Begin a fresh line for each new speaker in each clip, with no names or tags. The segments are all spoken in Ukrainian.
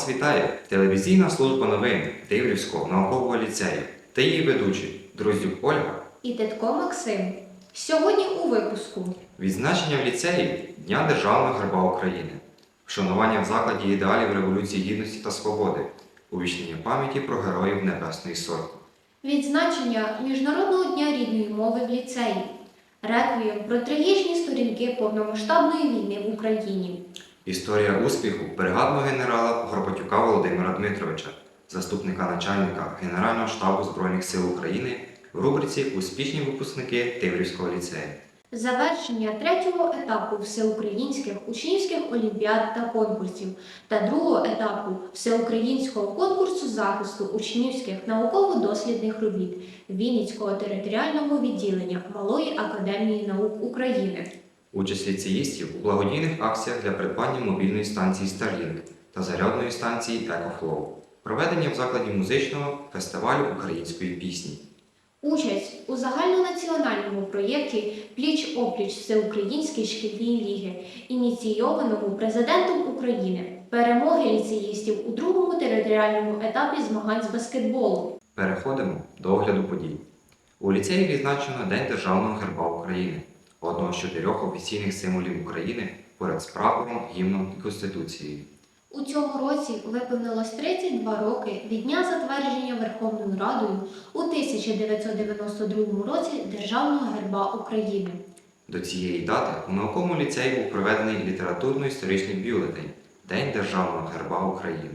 Вас вітає телевізійна служба новин Тиврівського наукового ліцею та її ведучі Друзюк Ольга.
і Титко Максим. Сьогодні у випуску
Відзначення в ліцеї Дня Державного герба України, вшанування в закладі ідеалів Революції Гідності та Свободи, увічнення пам'яті про героїв Небесної Сотні.
відзначення Міжнародного дня рідної мови в ліцеї, реквієм про трагічні сторінки повномасштабної війни в Україні,
Історія успіху бригадного генерала Горбатюка Володимира Дмитровича, заступника начальника Генерального штабу Збройних сил України в рубриці Успішні випускники Тиврівського ліцею.
завершення третього етапу всеукраїнських учнівських олімпіад та конкурсів та другого етапу всеукраїнського конкурсу захисту учнівських науково-дослідних робіт Вінницького територіального відділення Малої академії наук України.
Участь ліцеїстів у благодійних акціях для придбання мобільної станції Starlink та зарядної станції EcoFlow. Проведення в закладі музичного фестивалю української пісні.
Участь у загальнонаціональному проєкті Пліч опліч Всеукраїнської шкільні ліги, ініційованому президентом України, перемоги ліцеїстів у другому територіальному етапі змагань з баскетболу.
Переходимо до огляду подій. У ліцеї відзначено День Державного герба України, одного з чотирьох офіційних символів України поряд з прапором, гімном і Конституцією.
У цьому році виповнилось 32 роки від дня затвердження Верховною Радою у 1992 році Державного герба України.
До цієї дати у науковому ліцеї був проведений літературно-історичний бюлетень День Державного герба України.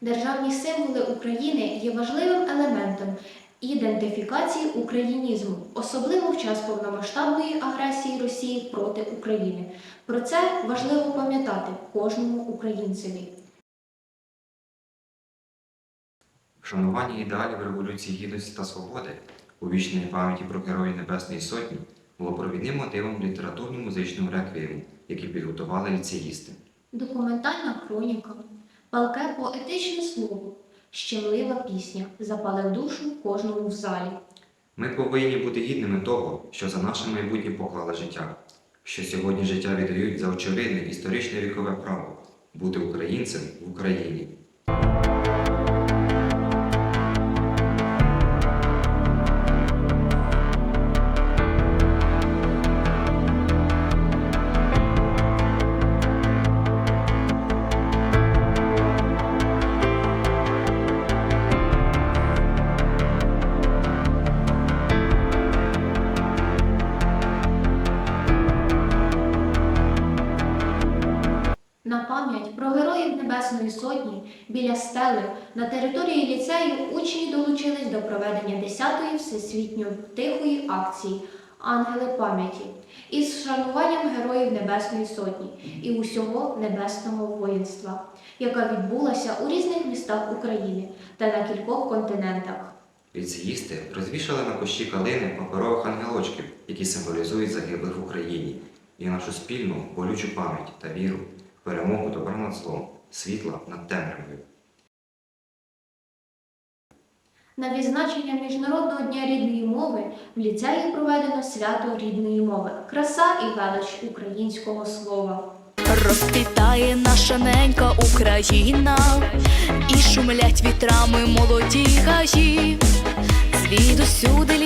Державні символи України є важливим елементом ідентифікації українізму, особливо в час повномасштабної агресії Росії проти України. Про це важливо пам'ятати кожному українцеві.
Вшанування ідеалів Революції Гідності та Свободи, увічнення пам'яті про Героїв Небесної Сотні було провідним мотивом літературно-музичного реквієму, який підготували ліцеїсти.
Документальна хроніка, палке поетичне слово, щемлива пісня запалив душу кожному в залі.
Ми повинні бути гідними того, що за наше майбутнє поклали життя, що сьогодні життя віддають за очевидне історичне вікове право бути українцем в Україні.
Біля стели на території ліцею учні долучились до проведення 10-ї всесвітньо тихої акції Ангели пам'яті із вшануванням героїв Небесної Сотні і усього небесного воїнства, яка відбулася у різних містах України та на кількох континентах.
Ліцеїсти розвішали на кущі калини паперових ангелочків, які символізують загиблих в Україні, і нашу спільну болючу пам'ять та віру в перемогу добра над злом, світла над темрявою.
На відзначення Міжнародного дня рідної мови в ліцеї проведено свято рідної мови, краса і велич українського слова.
Розквітає наша ненька Україна, і шумлять вітрами молоді гаї. Звідусюди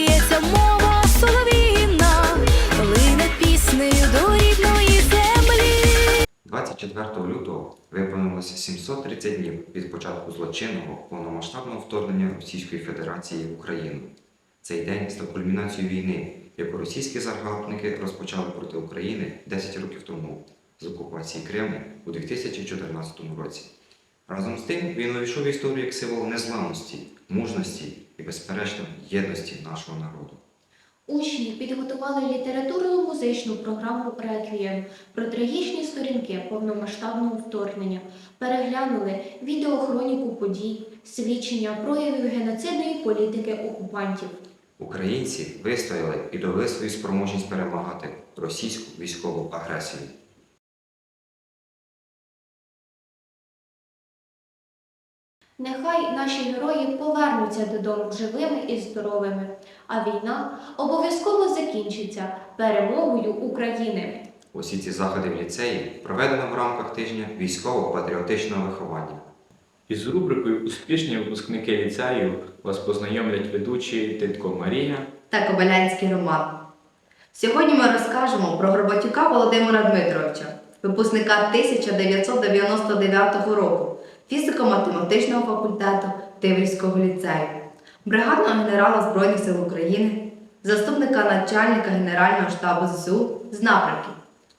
24 лютого виповнилося 730 днів від початку злочинного повномасштабного вторгнення Російської Федерації в Україну. Цей день став кульмінацією війни, яку російські загарбники розпочали проти України 10 років тому з окупації Криму у 2014 році. Разом з тим він увійшов в історію як символ незламності, мужності і, безперечно, єдності нашого народу.
Учні підготували літературно-музичну програму «Реквієм» про трагічні сторінки повномасштабного вторгнення, переглянули відеохроніку подій, свідчення проявів геноцидної політики окупантів.
Українці вистояли і довели свою спроможність перемагати російську військову агресію.
Нехай наші герої повернуться додому живими і здоровими, а війна обов'язково закінчиться перемогою України.
Усі ці заходи в ліцеї проведено в рамках тижня військово-патріотичного виховання.
Із рубрикою Успішні випускники ліцею вас познайомлять ведучі Титко Марія
та Кобилянський Роман. Сьогодні ми розкажемо про Горбатюка Володимира Дмитровича, випускника 1999 року фізико-математичного факультету Тиврівського ліцею, бригадного генерала Збройних сил України, заступника начальника Генерального штабу ЗСУ з напрямків,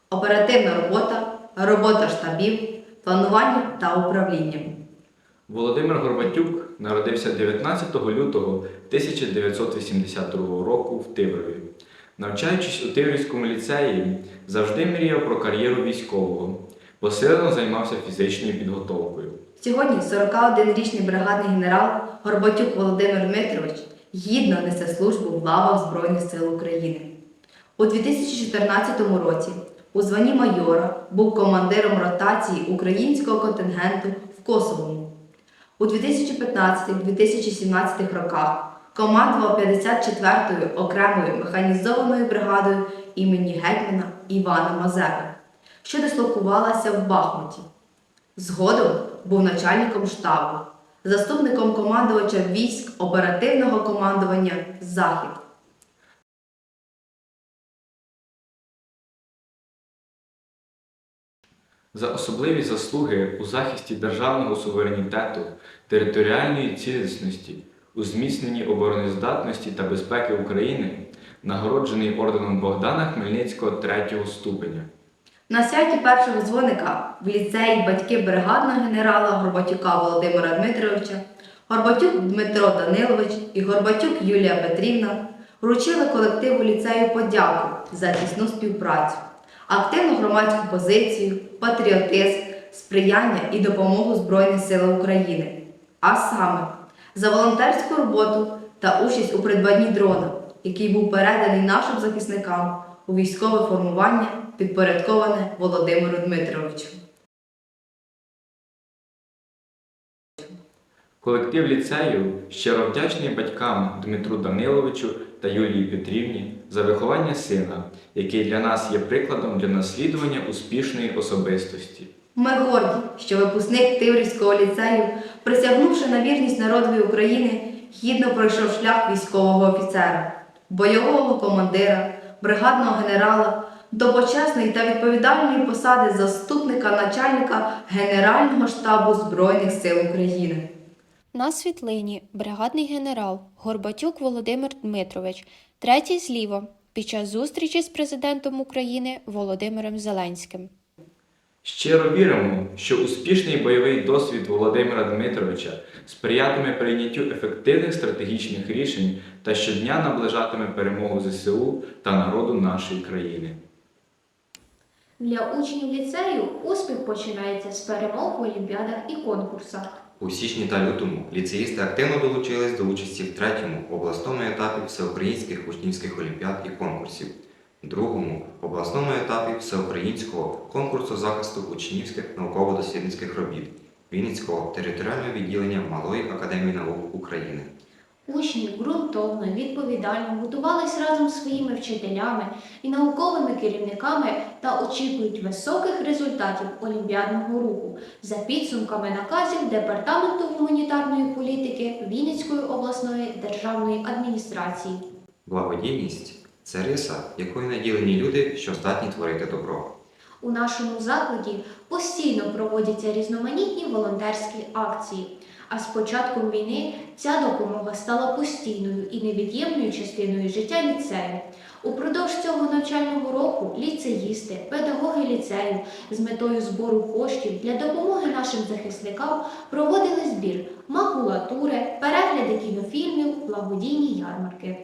оперативна робота, робота штабів, планування та управління.
Володимир Горбатюк народився 19 лютого 1982 року в Тиврові. Навчаючись у Тиврівському ліцеї, завжди мріяв про кар'єру військового, посилено займався фізичною підготовкою.
Сьогодні 41-річний бригадний генерал Горбатюк Володимир Дмитрович гідно несе службу в лавах Збройних сил України. У 2014 році у званні майора був командиром ротації українського контингенту в Косовому. У 2015-2017 роках командував 54-ю окремою механізованою бригадою імені гетьмана Івана Мазепи, що дислокувалася в Бахмуті. Згодом був начальником штабу, заступником командувача військ оперативного командування Захід.
За особливі заслуги у захисті державного суверенітету, територіальної цілісності, у зміцненні обороноздатності та безпеки України, нагороджений орденом Богдана Хмельницького третього ступеня.
На святі першого дзвоника в ліцеї батьки бригадного генерала Горбатюка Володимира Дмитровича, Горбатюк Дмитро Данилович і Горбатюк Юлія Петрівна вручили колективу ліцею подяку за тісну співпрацю, активну громадську позицію, патріотизм, сприяння і допомогу Збройним силам України, а саме за волонтерську роботу та участь у придбанні дрона, який був переданий нашим захисникам у військове формування, підпорядковане Володимиру Дмитровичу.
Колектив ліцею щиро вдячний батькам Дмитру Даниловичу та Юлії Петрівні за виховання сина, який для нас є прикладом для наслідування успішної особистості.
Ми горді, що випускник Тиврівського ліцею, присягнувши на вірність народові України, гідно пройшов шлях військового офіцера, бойового командира, бригадного генерала до почесної та відповідальної посади заступника начальника Генерального штабу Збройних сил України.
На світлині бригадний генерал Горбатюк Володимир Дмитрович, третій зліва, під час зустрічі з президентом України Володимиром Зеленським.
Щиро віримо, що успішний бойовий досвід Володимира Дмитровича сприятиме прийняттю ефективних стратегічних рішень та щодня наближатиме перемогу ЗСУ та народу нашої країни.
Для учнів ліцею успіх починається з перемог в олімпіадах і конкурсах.
У січні та лютому ліцеїсти активно долучились до участі в третьому обласному етапі всеукраїнських учнівських олімпіад і конкурсів, другому обласному етапі всеукраїнського конкурсу захисту учнівських науково-дослідницьких робіт Вінницького територіального відділення Малої академії наук України.
Учні ґрунтовно, відповідально готувались разом з своїми вчителями і науковими керівниками та очікують високих результатів олімпіадного руху за підсумками наказів Департаменту гуманітарної політики Вінницької обласної державної адміністрації.
Благодійність це риса, якою наділені люди, що здатні творити добро.
У нашому закладі постійно проводяться різноманітні волонтерські акції. А з початком війни ця допомога стала постійною і невід'ємною частиною життя ліцею. Упродовж цього навчального року ліцеїсти, педагоги ліцею з метою збору коштів для допомоги нашим захисникам проводили збір макулатури, перегляди кінофільмів, благодійні ярмарки.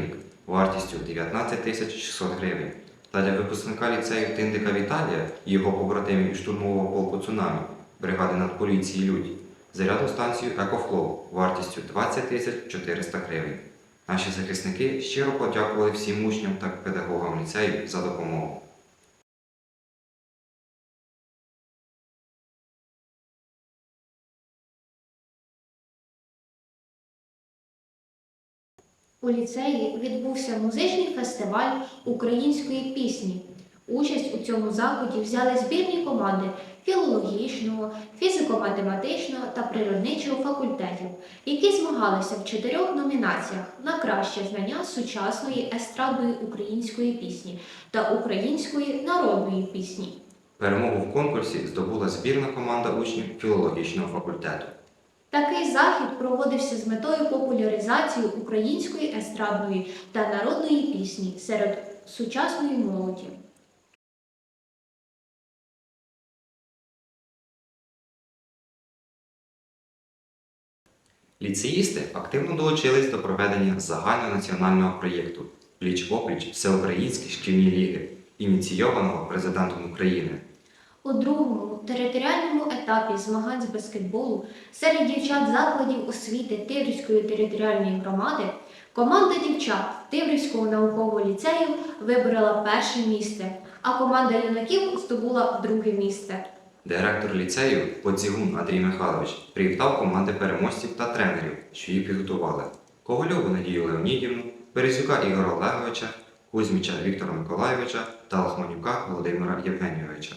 Станцію вартістю 19 тисяч 600 гривень. Та для випускника ліцею Тиндика Віталія і його побратимів штурмового полку Цунамі бригади Нацполіції Людь зарядну станцію Екофлоу вартістю 20 тисяч 400 гривень. Наші захисники щиро подякували всім учням та педагогам ліцею за допомогу.
У ліцеї відбувся музичний фестиваль української пісні. Участь у цьому заході взяли збірні команди філологічного, фізико-математичного та природничого факультетів, які змагалися в чотирьох номінаціях на краще знання сучасної естрадної української пісні та української народної пісні.
Перемогу в конкурсі здобула збірна команда учнів філологічного факультету.
Такий захід проводився з метою популяризації української естрадної та народної пісні серед сучасної молоді.
Ліцеїсти активно долучились до проведення загальнонаціонального проєкту Пліч-опліч Всеукраїнські шкільні ліги, ініційованого президентом України.
У другому територіальному етапі змагань з баскетболу серед дівчат закладів освіти Тиврівської територіальної громади команда дівчат Тиврівського наукового ліцею виборола перше місце, а команда юнаків здобула друге місце.
Директор ліцею Подзігун Андрій Михайлович привітав команди переможців та тренерів, що її підготували. Ковальову Надію Леонідівну, Березюка Ігора Олеговича, Кузьміча Віктора Миколайовича та Лахманюка Володимира Євгенійовича.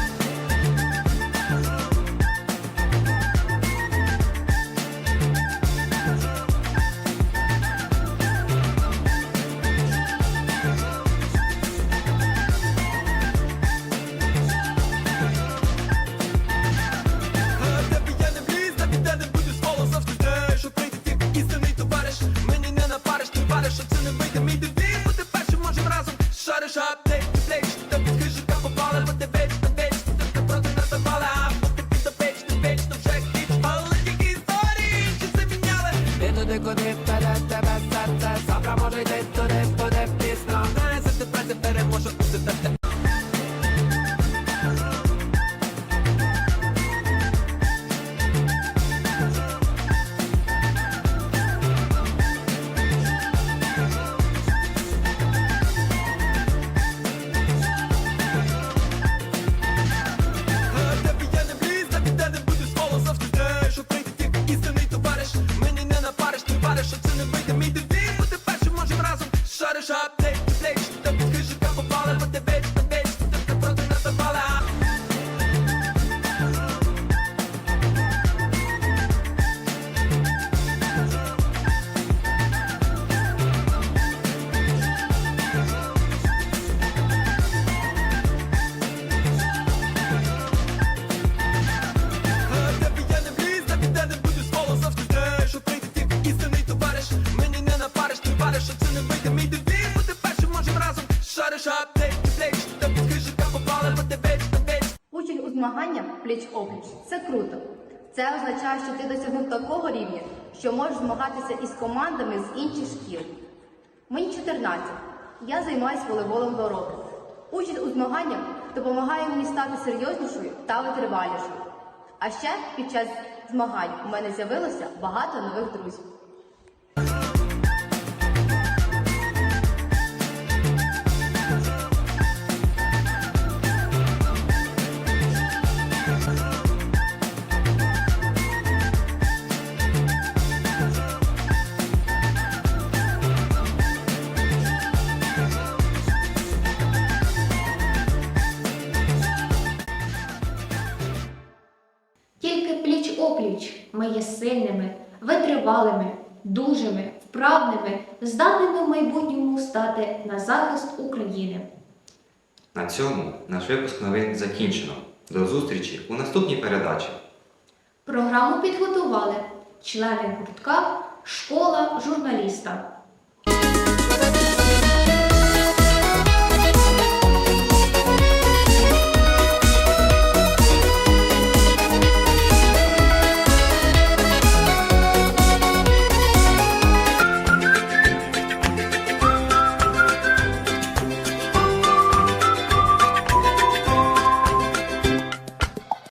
Це
означає, що ти досягнув такого рівня, що можеш змагатися із командами з інших шкіл. Мені 14. Я займаюся волейболом до року. Участь у змаганнях допомагає мені стати серйознішою та витривалішою. А ще під час змагань у мене з'явилося багато нових друзів.
Витривалими, дужими, вправними, здатними в майбутньому стати на захист України.
На цьому наш випуск новин закінчено. До зустрічі у наступній передачі.
Програму підготували члени гуртка Школа журналіста.